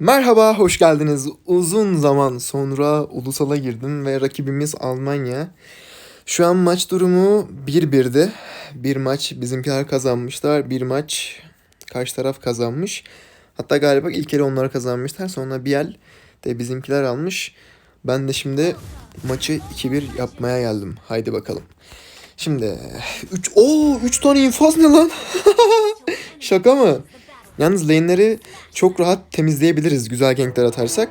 Merhaba, hoş geldiniz. Uzun zaman sonra ulusala girdim ve rakibimiz Almanya. Şu an maç durumu 1-1'di. Bir maç bizimkiler kazanmışlar, bir maç karşı taraf kazanmış. Hatta galiba ilk yarı onlar kazanmışlar. Sonra Biel de bizimkiler almış. Ben de şimdi maçı 2-1 yapmaya geldim. Haydi bakalım. Şimdi 3 Oo 3 tane infaz ne lan? Şaka mı? Yalnız lane'leri çok rahat temizleyebiliriz güzel gankler atarsak.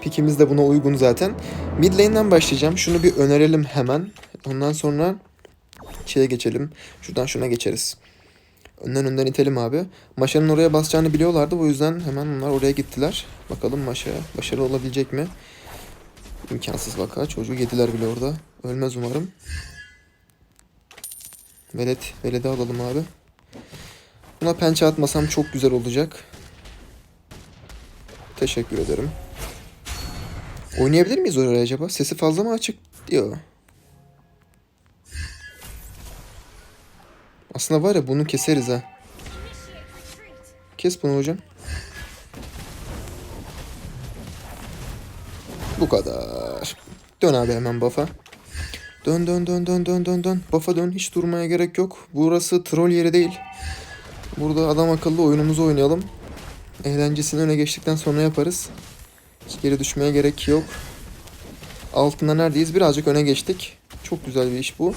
Pikimiz de buna uygun zaten. Mid lane'den başlayacağım. Şunu bir önerelim hemen. Ondan sonra şeye geçelim. Şuradan şuna geçeriz. Önden önden itelim abi. Maşa'nın oraya basacağını biliyorlardı. Bu yüzden hemen onlar oraya gittiler. Bakalım Maşa başarılı olabilecek mi? İmkansız vaka. Çocuğu yediler bile orada. Ölmez umarım. Velet. Veled'i alalım abi. Buna pençe atmasam çok güzel olacak. Teşekkür ederim. Oynayabilir miyiz oraya acaba? Sesi fazla mı açık diyor. Aslında var ya bunu keseriz ha. Kes bunu hocam. Bu kadar. Dön abi hemen buff'a. Dön dön dön dön dön dön dön. Buff'a dön. Hiç durmaya gerek yok. Burası troll yeri değil. Burada adam akıllı oyunumuzu oynayalım. Eğlencesini öne geçtikten sonra yaparız. Hiç geri düşmeye gerek yok. Altında neredeyiz? Birazcık öne geçtik. Çok güzel bir iş bu.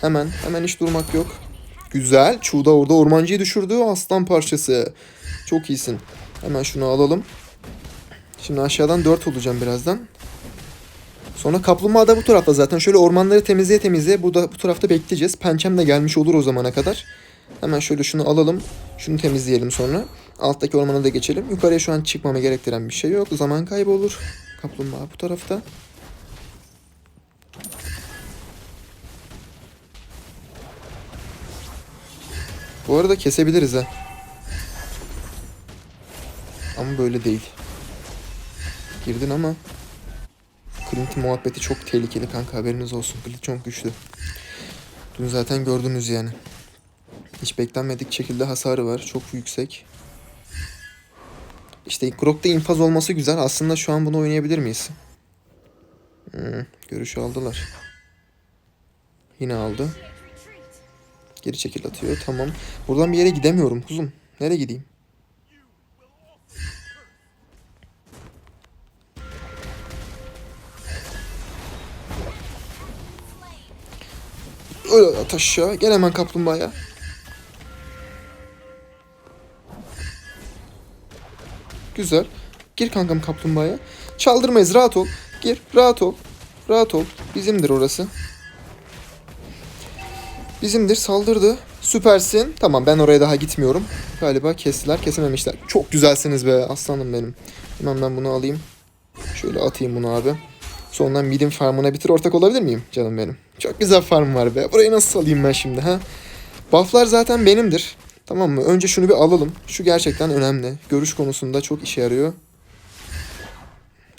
Hemen, hemen hiç durmak yok. Güzel. Çuğda orada ormancıyı düşürdü. Aslan parçası. Çok iyisin. Hemen şunu alalım. Şimdi aşağıdan 4 olacağım birazdan. Sonra kaplumbağa da bu tarafta zaten. Şöyle ormanları temizleye temizleye bu da bu tarafta bekleyeceğiz. Pençem de gelmiş olur o zamana kadar. Hemen şöyle şunu alalım. Şunu temizleyelim sonra. Alttaki ormana da geçelim. Yukarıya şu an çıkmama gerektiren bir şey yok. Zaman kaybı olur. Kaplumbağa bu tarafta. Bu arada kesebiliriz ha. Ama böyle değil. Girdin ama Clint'in muhabbeti çok tehlikeli kanka haberiniz olsun. Clint çok güçlü. Dün zaten gördünüz yani. Hiç beklenmedik şekilde hasarı var. Çok yüksek. İşte Grok'ta infaz olması güzel. Aslında şu an bunu oynayabilir miyiz? Hmm, görüşü aldılar. Yine aldı. Geri çekil atıyor. Tamam. Buradan bir yere gidemiyorum kuzum. Nereye gideyim? Öyle at aşağı. Gel hemen kaplumbağaya. Güzel. Gir kankam kaplumbağaya. Çaldırmayız rahat ol. Gir rahat ol. Rahat ol. Bizimdir orası. Bizimdir saldırdı. Süpersin. Tamam ben oraya daha gitmiyorum. Galiba kestiler kesememişler. Çok güzelsiniz be aslanım benim. Hemen ben bunu alayım. Şöyle atayım bunu abi. Sondan midin farmına bitir ortak olabilir miyim canım benim? Çok güzel farm var be. Burayı nasıl alayım ben şimdi ha? Bufflar zaten benimdir. Tamam mı? Önce şunu bir alalım. Şu gerçekten önemli. Görüş konusunda çok işe yarıyor.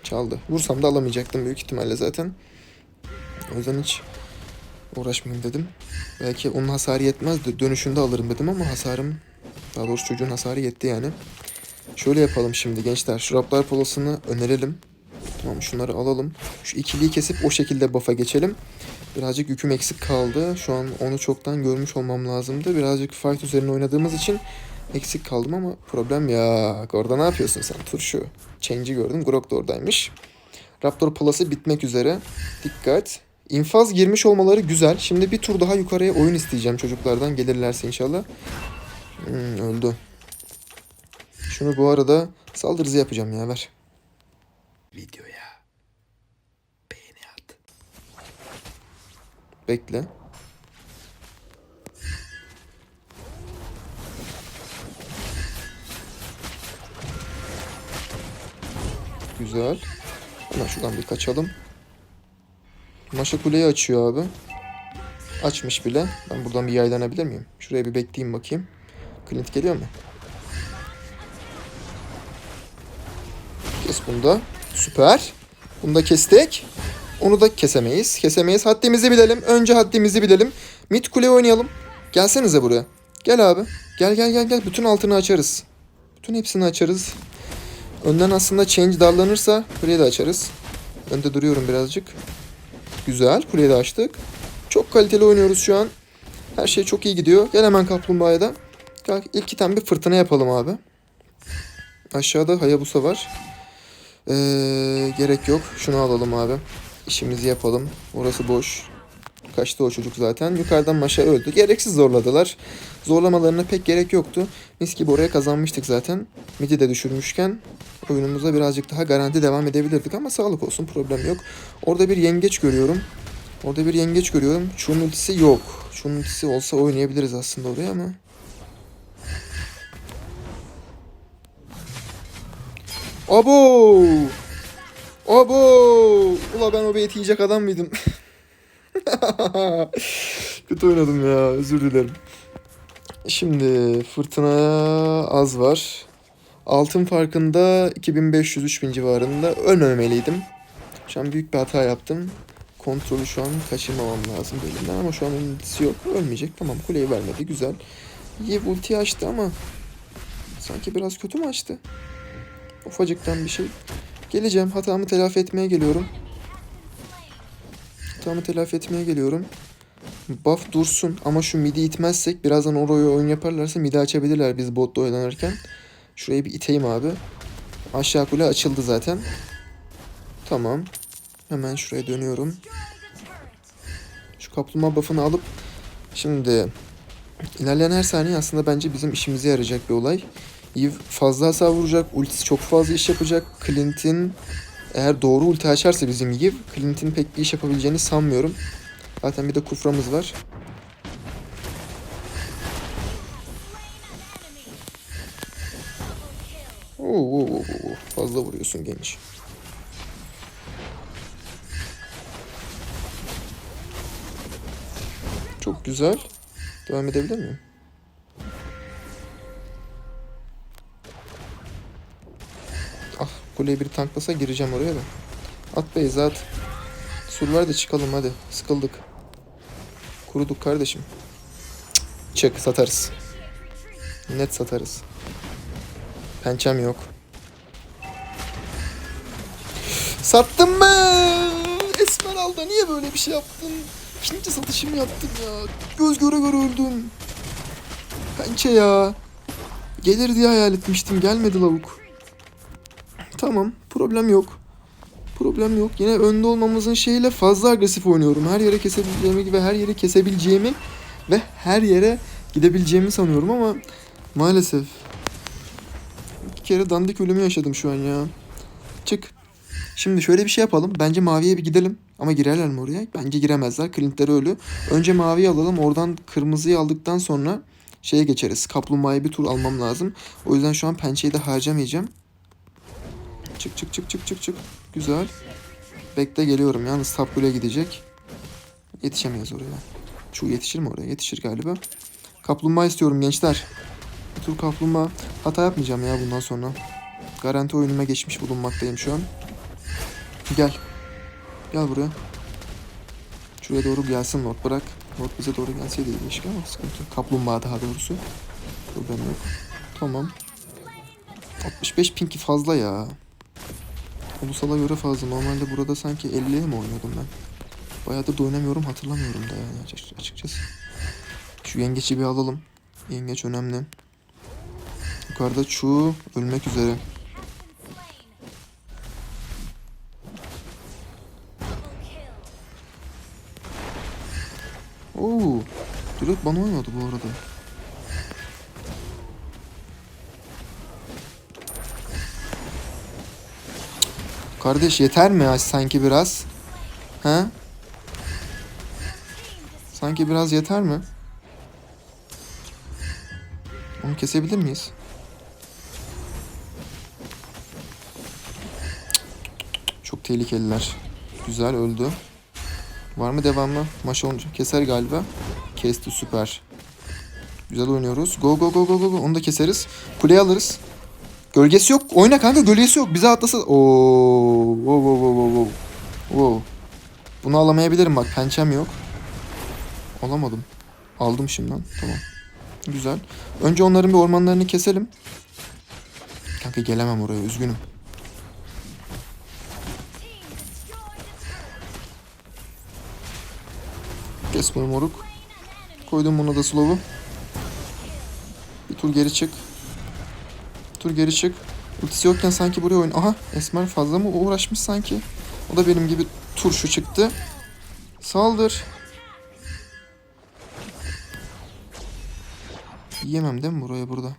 Çaldı. Vursam da alamayacaktım büyük ihtimalle zaten. O yüzden hiç uğraşmayayım dedim. Belki onun hasarı yetmez de dönüşünde alırım dedim ama hasarım daha doğrusu çocuğun hasarı yetti yani. Şöyle yapalım şimdi gençler. Şu Raptor Polos'unu önerelim. Tamam şunları alalım. Şu ikiliyi kesip o şekilde buff'a geçelim. Birazcık yüküm eksik kaldı. Şu an onu çoktan görmüş olmam lazımdı. Birazcık fight üzerine oynadığımız için eksik kaldım ama problem yok. Orada ne yapıyorsun sen turşu? Change'i gördüm. Grok da oradaymış. Raptor Plus'ı bitmek üzere. Dikkat. İnfaz girmiş olmaları güzel. Şimdi bir tur daha yukarıya oyun isteyeceğim çocuklardan. Gelirlerse inşallah. Hmm, öldü. Şunu bu arada saldırızı yapacağım ya ver. Videoya Bekle. Güzel. Hemen şuradan bir kaçalım. Maşa kuleyi açıyor abi. Açmış bile. Ben buradan bir yaylanabilir miyim? Şuraya bir bekleyeyim bakayım. Clint geliyor mu? Kes bunu da. Süper. Bunu da kestik. Onu da kesemeyiz. Kesemeyiz. Haddimizi bilelim. Önce haddimizi bilelim. Mid kule oynayalım. Gelsenize buraya. Gel abi. Gel gel gel gel. Bütün altını açarız. Bütün hepsini açarız. Önden aslında change darlanırsa kuleyi de açarız. Önde duruyorum birazcık. Güzel. Kuleyi de açtık. Çok kaliteli oynuyoruz şu an. Her şey çok iyi gidiyor. Gel hemen kaplumbağaya da. Kalk, ilk item bir fırtına yapalım abi. Aşağıda Hayabusa var. Ee, gerek yok. Şunu alalım abi. İşimizi yapalım. Orası boş. Kaçtı o çocuk zaten. Yukarıdan Maşa öldü. Gereksiz zorladılar. Zorlamalarına pek gerek yoktu. Mis gibi oraya kazanmıştık zaten. Midi de düşürmüşken oyunumuza birazcık daha garanti devam edebilirdik ama sağlık olsun problem yok. Orada bir yengeç görüyorum. Orada bir yengeç görüyorum. Çuğun ultisi yok. Çuğun ultisi olsa oynayabiliriz aslında oraya ama. Abo! Abo! Ula ben o beyti yiyecek adam mıydım? Kötü oynadım ya. Özür dilerim. Şimdi fırtına az var. Altın farkında 2500-3000 civarında ölmemeliydim. Şu an büyük bir hata yaptım. Kontrolü şu an kaçırmamam lazım elimden ama şu an ultisi yok. Ölmeyecek. Tamam kuleyi vermedi. Güzel. Yiv ultiyi açtı ama sanki biraz kötü mü açtı? Ufacıktan bir şey. Geleceğim. Hatamı telafi etmeye geliyorum. Hatamı telafi etmeye geliyorum. Buff dursun ama şu midi itmezsek birazdan oraya oyun yaparlarsa midi açabilirler biz botta oynanırken. Şurayı bir iteyim abi. Aşağı kule açıldı zaten. Tamam. Hemen şuraya dönüyorum. Şu kaplumbağa buff'ını alıp şimdi ilerleyen her saniye aslında bence bizim işimize yarayacak bir olay. Eve fazla hasar vuracak. Ultisi çok fazla iş yapacak. Clint'in eğer doğru ulti açarsa bizim Eve, Clint'in pek bir iş yapabileceğini sanmıyorum. Zaten bir de kuframız var. Oo, oo, oo. Fazla vuruyorsun genç. Çok güzel. Devam edebilir miyim? Kuleyi bir tanklasa gireceğim oraya da. At Beyza at. Sur ver de çıkalım hadi. Sıkıldık. Kuruduk kardeşim. Çık satarız. Net satarız. Pençem yok. Sattım mı? Esmeralda niye böyle bir şey yaptın? İkinci satışımı yaptım ya. Göz göre göre öldüm. Pençe ya. Gelir diye hayal etmiştim. Gelmedi lavuk. Tamam. Problem yok. Problem yok. Yine önde olmamızın şeyiyle fazla agresif oynuyorum. Her yere kesebileceğimi ve her yeri kesebileceğimi ve her yere gidebileceğimi sanıyorum ama maalesef bir kere dandik ölümü yaşadım şu an ya. Çık. Şimdi şöyle bir şey yapalım. Bence maviye bir gidelim. Ama girerler mi oraya? Bence giremezler. Clint'leri ölü. Önce maviyi alalım. Oradan kırmızıyı aldıktan sonra şeye geçeriz. Kaplumbağayı bir tur almam lazım. O yüzden şu an pençeyi de harcamayacağım. Çık çık çık çık çık çık. Güzel. Bekle geliyorum. Yalnız kule gidecek. Yetişemeyiz oraya. Şu yetişir mi oraya? Yetişir galiba. Kaplumbağa istiyorum gençler. Bir tur kaplumbağa. Hata yapmayacağım ya bundan sonra. Garanti oyunuma geçmiş bulunmaktayım şu an. Gel. Gel buraya. Şuraya doğru gelsin Lord bırak. Lord bize doğru gelseydi iyiymiş ama sıkıntı. Kaplumbağa daha doğrusu. Problem yok. Tamam. 65 pinki fazla ya. Ulusala göre fazla. Normalde burada sanki 50'ye mi oynuyordum ben? Bayağıdır da oynamıyorum hatırlamıyorum da yani açık- açıkçası. Şu yengeçi bir alalım. Yengeç önemli. Yukarıda Chu ölmek üzere. Oo, direkt bana oynadı bu arada. Kardeş yeter mi ya sanki biraz? He? Sanki biraz yeter mi? Onu kesebilir miyiz? Çok tehlikeliler. Güzel öldü. Var mı devamı? Maç olunca keser galiba. Kesti süper. Güzel oynuyoruz. Go go go go go. Onu da keseriz. Kuleyi alırız. Gölgesi yok. Oyna kanka gölgesi yok. Bize atlasa. Oo. Wow wow wow wow wow. Bunu alamayabilirim bak. Pençem yok. Alamadım. Aldım şimdi lan. Tamam. Güzel. Önce onların bir ormanlarını keselim. Kanka gelemem oraya üzgünüm. Kes bunu moruk. Koydum buna da slow'u. Bir tur geri çık. Tur geri çık. Ultisi yokken sanki buraya oyun... Aha Esmer fazla mı uğraşmış sanki? O da benim gibi turşu çıktı. Saldır. Yiyemem değil mi buraya burada?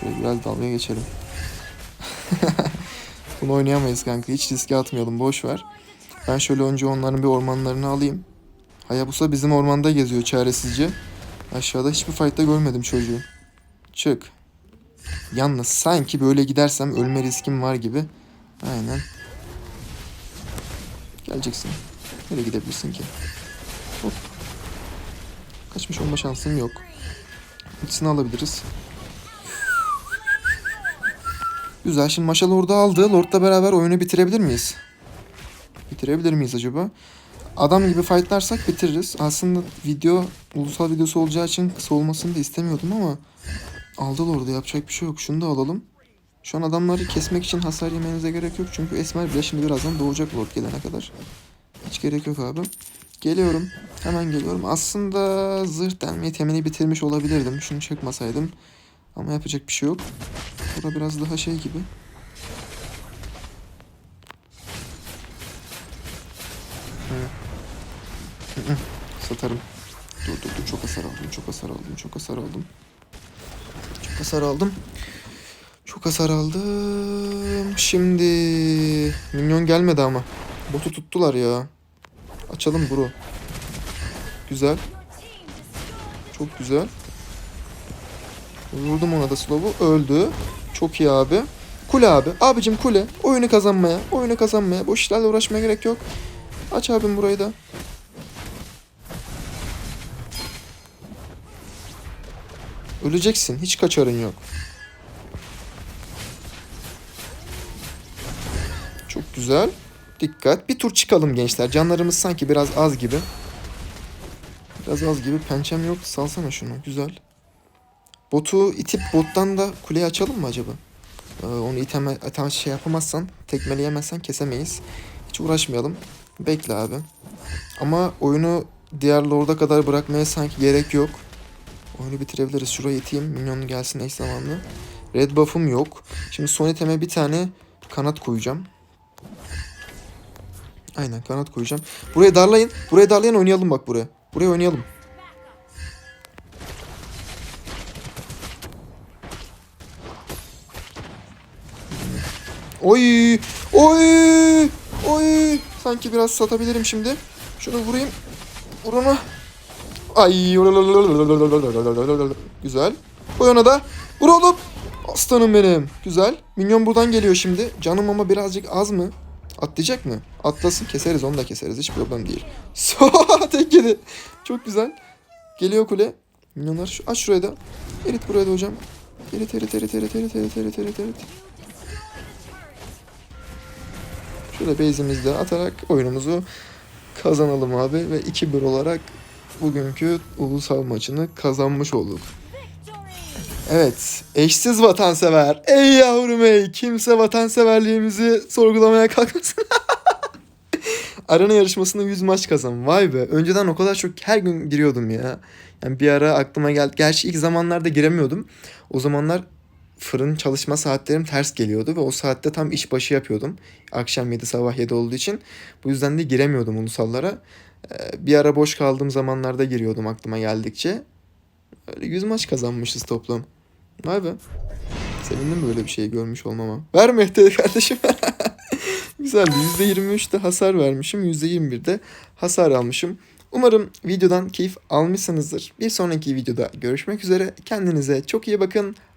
Şöyle biraz dalga geçelim. Bunu oynayamayız kanka. Hiç riske atmayalım. Boş ver. Ben şöyle önce onların bir ormanlarını alayım. Hayabusa bizim ormanda geziyor çaresizce. Aşağıda hiçbir fight'ta görmedim çocuğu. Çık. Yalnız sanki böyle gidersem ölme riskim var gibi. Aynen. Geleceksin. Nereye gidebilirsin ki? Hop. Kaçmış olma şansın yok. Ultisini alabiliriz. Güzel. Şimdi Maşal orada aldı. Lord'la beraber oyunu bitirebilir miyiz? Bitirebilir miyiz acaba? Adam gibi fightlarsak bitiririz. Aslında video ulusal videosu olacağı için kısa olmasını da istemiyordum ama aldı Lord'u yapacak bir şey yok. Şunu da alalım. Şu an adamları kesmek için hasar yemenize gerek yok. Çünkü Esmer bile şimdi birazdan doğacak Lord gelene kadar. Hiç gerek yok abi. Geliyorum. Hemen geliyorum. Aslında zırh delme itemini bitirmiş olabilirdim. Şunu çekmasaydım. Ama yapacak bir şey yok. Bura biraz daha şey gibi. Satarım. Dur dur dur çok hasar aldım. Çok hasar aldım. Çok hasar aldım. Çok hasar aldım. Çok hasar aldım. Şimdi minyon gelmedi ama. Botu tuttular ya. Açalım bro. Güzel. Çok güzel. Vurdum ona da slow'u. Öldü. Çok iyi abi. Kule abi. Abicim kule. Oyunu kazanmaya. Oyunu kazanmaya. Boş işlerle uğraşmaya gerek yok. Aç abim burayı da. Öleceksin. Hiç kaçarın yok. Çok güzel. Dikkat. Bir tur çıkalım gençler. Canlarımız sanki biraz az gibi. Biraz az gibi. Pençem yok. Salsana şunu. Güzel. Botu itip bottan da kuleyi açalım mı acaba? Ee, onu iteme, iteme şey yapamazsan, tekmeleyemezsen kesemeyiz. Hiç uğraşmayalım. Bekle abi. Ama oyunu diğer lord'a kadar bırakmaya sanki gerek yok. Oyunu bitirebiliriz. Şuraya iteyim. Minyon gelsin eş zamanlı. Red buff'um yok. Şimdi son iteme bir tane kanat koyacağım. Aynen kanat koyacağım. Buraya darlayın. Buraya darlayın oynayalım bak buraya. Buraya oynayalım. Oy! Oy! Oy! Sanki biraz satabilirim şimdi. Şunu vurayım. Vur onu. Ay! Güzel. Koy ona da. Vur oğlum. Aslanım benim. Güzel. Minyon buradan geliyor şimdi. Canım ama birazcık az mı? Atlayacak mı? Atlasın keseriz onu da keseriz. Hiç problem değil. Tek yedi. Çok güzel. Geliyor kule. Minyonlar şu, aç şuraya da. Erit buraya da hocam. Erit erit erit erit erit erit erit erit erit. Şöyle base'imizde atarak oyunumuzu kazanalım abi ve 2-1 olarak bugünkü ulusal maçını kazanmış olduk. Evet, eşsiz vatansever. Ey yavrum ey, kimse vatanseverliğimizi sorgulamaya kalkmasın. Arena yarışmasında 100 maç kazan. Vay be. Önceden o kadar çok her gün giriyordum ya. Yani bir ara aklıma geldi. Gerçi ilk zamanlarda giremiyordum. O zamanlar fırın çalışma saatlerim ters geliyordu ve o saatte tam iş başı yapıyordum. Akşam 7 sabah 7 olduğu için. Bu yüzden de giremiyordum ulusallara. Ee, Bir ara boş kaldığım zamanlarda giriyordum aklıma geldikçe. Öyle 100 maç kazanmışız toplam. Vay be. Sevindim böyle bir şey görmüş olmama. Ver Mehdi kardeşim. Güzeldi. %23'te hasar vermişim. %21'de hasar almışım. Umarım videodan keyif almışsınızdır. Bir sonraki videoda görüşmek üzere. Kendinize çok iyi bakın.